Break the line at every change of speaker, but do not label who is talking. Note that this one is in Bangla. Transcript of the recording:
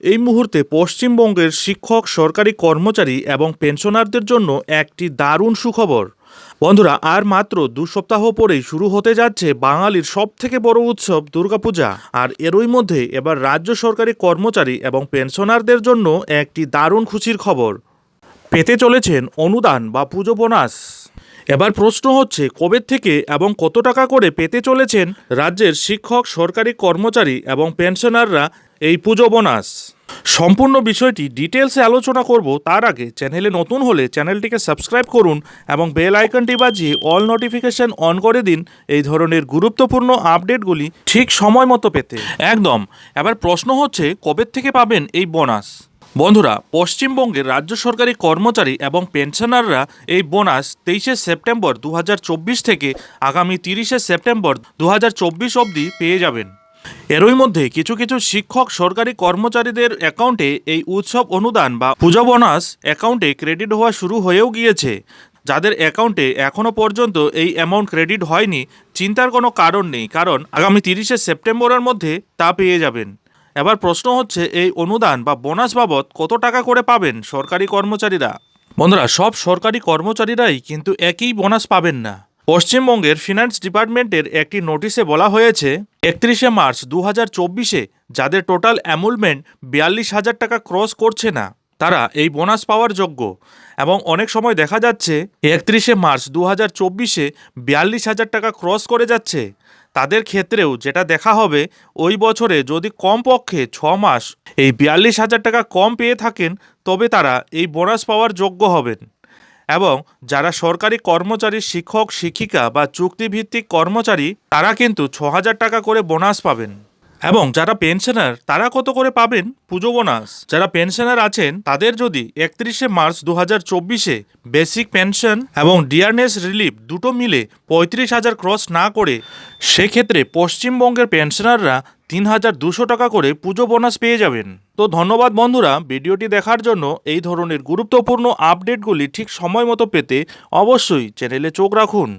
এই মুহূর্তে পশ্চিমবঙ্গের শিক্ষক, সরকারি কর্মচারী এবং পেনশনারদের জন্য একটি দারুণ সুখবর। বন্ধুরা, আর মাত্র দু সপ্তাহ পরেই শুরু হতে যাচ্ছে বাঙালির সব থেকে বড় উৎসব দুর্গাপূজা। আর এরই মধ্যে এবার রাজ্য সরকারি কর্মচারী এবং পেনশনারদের জন্য একটি দারুণ খুশির খবর। পেতে চলেছেন অনুদান বা পুজো বোনাস। এবার প্রশ্ন হচ্ছে, কবে থেকে এবং কত টাকা করে পেতে চলেছেন রাজ্যের শিক্ষক, সরকারি কর্মচারী এবং পেনশনাররা এই পুজো বোনাস? সম্পূর্ণ বিষয়টি ডিটেলসে আলোচনা করব। তার আগে চ্যানেলে নতুন হলে চ্যানেলটিকে সাবস্ক্রাইব করুন এবং বেল আইকনটি বাজিয়ে অল নোটিফিকেশন অন করে দিন এই ধরনের গুরুত্বপূর্ণ আপডেটগুলি ঠিক সময় মতো পেতে। একদম। এবার প্রশ্ন হচ্ছে, কবে থেকে পাবেন এই বোনাস? বন্ধুরা, পশ্চিমবঙ্গের রাজ্য সরকারি কর্মচারী এবং পেনশনাররা এই বোনাস তেইশে সেপ্টেম্বর দু হাজার চব্বিশ থেকে আগামী তিরিশে সেপ্টেম্বর দু হাজার চব্বিশ অবধি পেয়ে যাবেন। এরই মধ্যে কিছু কিছু শিক্ষক সরকারি কর্মচারীদের অ্যাকাউন্টে এই উৎসব অনুদান বা পূজা বোনাস অ্যাকাউন্টে ক্রেডিট হওয়া শুরু হয়েও গিয়েছে। যাদের অ্যাকাউন্টে এখনও পর্যন্ত এই অ্যামাউন্ট ক্রেডিট হয়নি, চিন্তার কোনো কারণ নেই, কারণ আগামী তিরিশে সেপ্টেম্বরের মধ্যে তা পেয়ে যাবেন। এবার প্রশ্ন হচ্ছে, এই অনুদান বা বোনাস বাবদ কত টাকা করে পাবেন সরকারি কর্মচারীরা? বন্ধুরা, সব সরকারি কর্মচারীরাই কিন্তু একই বোনাস পাবেন না। পশ্চিমবঙ্গের ফিনান্স ডিপার্টমেন্টের একটি নোটিশে বলা হয়েছে, একত্রিশে মার্চ দু হাজার চব্বিশে যাদের টোটাল অ্যামুলমেন্ট বিয়াল্লিশ হাজার টাকা ক্রস করছে না। তারা এই বোনাস পাওয়ার যোগ্য এবং অনেক সময় দেখা যাচ্ছে একত্রিশে মার্চ দু হাজার চব্বিশে বিয়াল্লিশ হাজার টাকা ক্রস করে যাচ্ছে। তাদের ক্ষেত্রেও যেটা দেখা হবে, ওই বছরে যদি কমপক্ষে ছ মাস এই বিয়াল্লিশ হাজার টাকা কম পেয়ে থাকেন, তবে তারা এই বোনাস পাওয়ার যোগ্য হবেন। এবং যারা সরকারি কর্মচারী, শিক্ষক, শিক্ষিকা বা চুক্তিভিত্তিক কর্মচারী, তারা কিন্তু ছ হাজার টাকা করে বোনাস পাবেন। এবং যারা পেনশনার তারা কত করে পাবেন? পুজো বোনাস যারা পেনশনার আছেন, তাদের যদি একত্রিশে মার্চ দু হাজার চব্বিশে বেসিক পেনশন এবং ডিয়ারনেস রিলিফ দুটো মিলে পঁয়ত্রিশ হাজার ক্রস না করে, সেক্ষেত্রে পশ্চিমবঙ্গের পেনশনাররা তিন হাজার দুশো টাকা করে পুজো বোনাস পেয়ে যাবেন। তো ধন্যবাদ বন্ধুরা, ভিডিওটি দেখার জন্য এই ধরনের গুরুত্বপূর্ণ আপডেটগুলি ঠিক সময় মতো পেতে অবশ্যই চ্যানেলে চোখ রাখুন।